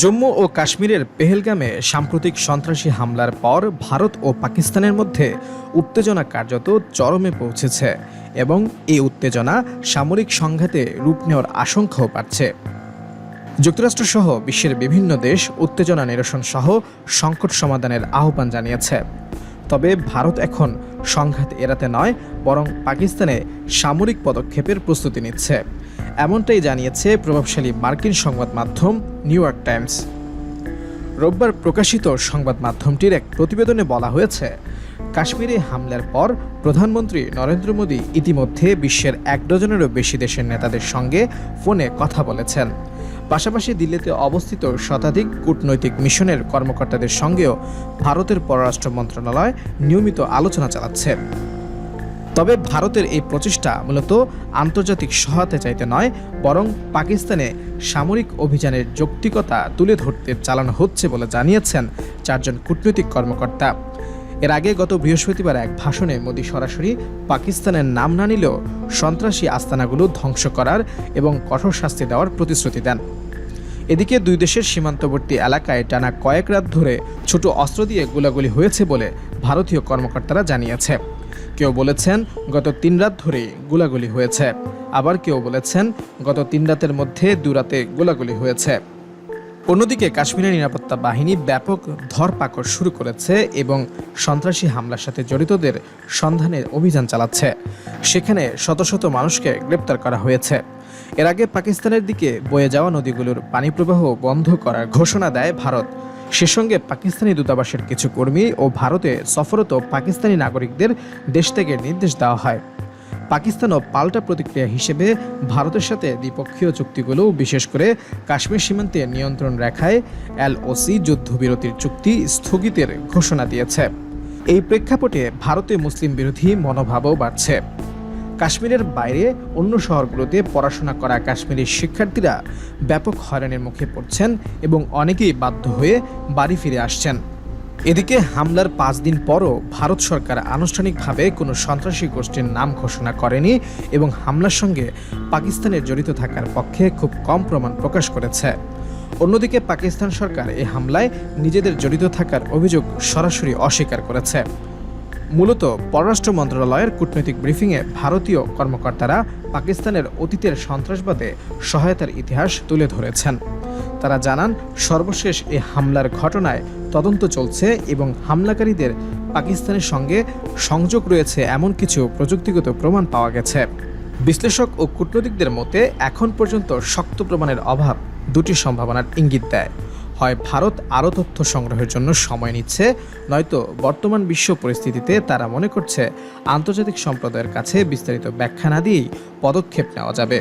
জম্মু ও কাশ্মীরের পেহেলগামে সাম্প্রতিক সন্ত্রাসী হামলার পর ভারত ও পাকিস্তানের মধ্যে উত্তেজনা কার্যত চরমে পৌঁছেছে এবং এই উত্তেজনা সামরিক সংঘাতে রূপ নেওয়ার আশঙ্কাও বাড়ছে। যুক্তরাষ্ট্রসহ বিশ্বের বিভিন্ন দেশ উত্তেজনা নিরসন সহ সংকট সমাধানের আহ্বান জানিয়েছে। তবে ভারত এখন সংঘাত এড়াতে নয়, বরং পাকিস্তানে সামরিক পদক্ষেপের প্রস্তুতি নিচ্ছে। এমনটাই জানিয়েছে প্রভাবশালী মার্কিন সংবাদ মাধ্যম নিউ ইয়র্ক টাইমস। রোববার প্রকাশিত সংবাদ মাধ্যমটির এক প্রতিবেদনে বলা হয়েছে, কাশ্মীরে হামলার পর প্রধানমন্ত্রী নরেন্দ্র মোদী ইতিমধ্যে বিশ্বের এক ডজনেরও বেশি দেশের নেতাদের সঙ্গে ফোনে কথা বলেছেন। পাশাপাশি দিল্লিতে অবস্থিত শতাধিক কূটনৈতিক মিশনের কর্মকর্তাদের সঙ্গেও ভারতের পররাষ্ট্র মন্ত্রণালয় নিয়মিত আলোচনা চালাচ্ছে। তবে ভারতের এই প্রচেষ্টা মূলত আন্তর্জাতিক সহায়তা চাইতে নয়, বরং পাকিস্তানে সামরিক অভিযানের যৌক্তিকতা তুলে ধরতে চালানো হচ্ছে বলে জানিয়েছেন চারজন কূটনৈতিক কর্মকর্তা। এর আগে গত বৃহস্পতিবার এক ভাষণে মোদী সরাসরি পাকিস্তানের নাম না নিলেও সন্ত্রাসী আস্তানাগুলো ধ্বংস করার এবং কঠোর শাস্তি দেওয়ার প্রতিশ্রুতি দেন। এদিকে দুই দেশের সীমান্তবর্তী এলাকায় টানা কয়েক রাত ধরে ছোট অস্ত্র দিয়ে গোলাগুলি হয়েছে বলে ভারতীয় কর্মকর্তারা জানিয়েছে। কেউ বলেছেন, গত তিন রাত ধরেই গোলাগুলি হয়েছে। আবার কেউ বলেছেন, গত তিন রাতের মধ্যে দুরাতে গোলাগুলি হয়েছে। অন্যদিকে কাশ্মীরের নিরাপত্তা বাহিনী ব্যাপক ধরপাকড় শুরু করেছে এবং সন্ত্রাসী হামলার সাথে জড়িতদের সন্ধানে অভিযান চালাচ্ছে। সেখানে শত শত মানুষকে গ্রেপ্তার করা হয়েছে। এর আগে পাকিস্তানের দিকে বয়ে যাওয়া নদীগুলোর পানি প্রবাহ বন্ধ করার ঘোষণা দেয় ভারত। সে সঙ্গে পাকিস্তানি দূতাবাসের কিছু কর্মী ও ভারতে সফরত পাকিস্তানি নাগরিকদের দেশ থেকে নির্দেশ দেওয়া হয়। পাকিস্তানও পাল্টা প্রতিক্রিয়া হিসেবে ভারতের সাথে দ্বিপক্ষীয় চুক্তিগুলো, বিশেষ করে কাশ্মীর সীমান্তে নিয়ন্ত্রণ রেখায় এলওসি যুদ্ধবিরতির চুক্তি স্থগিতের ঘোষণা দিয়েছে। এই প্রেক্ষাপটে ভারতে মুসলিম বিরোধী মনোভাবও বাড়ছে। কাশ্মীরের বাইরে অন্য শহরগুলোতে পড়াশোনা করা কাশ্মীরি শিক্ষার্থীরা ব্যাপক হয়রানির মুখে পড়ছেন এবং অনেকেই বাধ্য হয়ে বাড়ি ফিরে আসছেন। এদিকে হামলার পাঁচ দিন পরও ভারত সরকার আনুষ্ঠানিকভাবে কোনো সন্ত্রাসী গোষ্ঠীর নাম ঘোষণা করেনি এবং হামলার সঙ্গে পাকিস্তানের জড়িত থাকার পক্ষে খুব কম প্রমাণ প্রকাশ করেছে। অন্যদিকে পাকিস্তান সরকার এই হামলায় নিজেদের জড়িত থাকার অভিযোগ সরাসরি অস্বীকার করেছে। মূলত পররাষ্ট্র মন্ত্রণালয়ের কূটনৈতিক ব্রিফিংয়ে ভারতীয় কর্মকর্তারা পাকিস্তানের অতীতের সন্ত্রাসবাদে সহায়তার ইতিহাস তুলে ধরেছেন। তারা জানান, সর্বশেষ এ হামলার ঘটনায় তদন্ত চলছে এবং হামলাকারীদের পাকিস্তানের সঙ্গে সংযোগ রয়েছে এমন কিছু প্রযুক্তিগত প্রমাণ পাওয়া গেছে। বিশ্লেষক ও কূটনৈতিকদের মতে, এখন পর্যন্ত শক্ত প্রমাণের অভাব দুটি সম্ভাবনার ইঙ্গিত দেয়। হয় ভারত আরও তথ্য সংগ্রহের জন্য সময় নিচ্ছে, নয়তো বর্তমান বিশ্ব পরিস্থিতিতে তারা মনে করছে আন্তর্জাতিক সম্প্রদায়ের কাছে বিস্তারিত ব্যাখ্যা না দিয়েই পদক্ষেপ নেওয়া যাবে।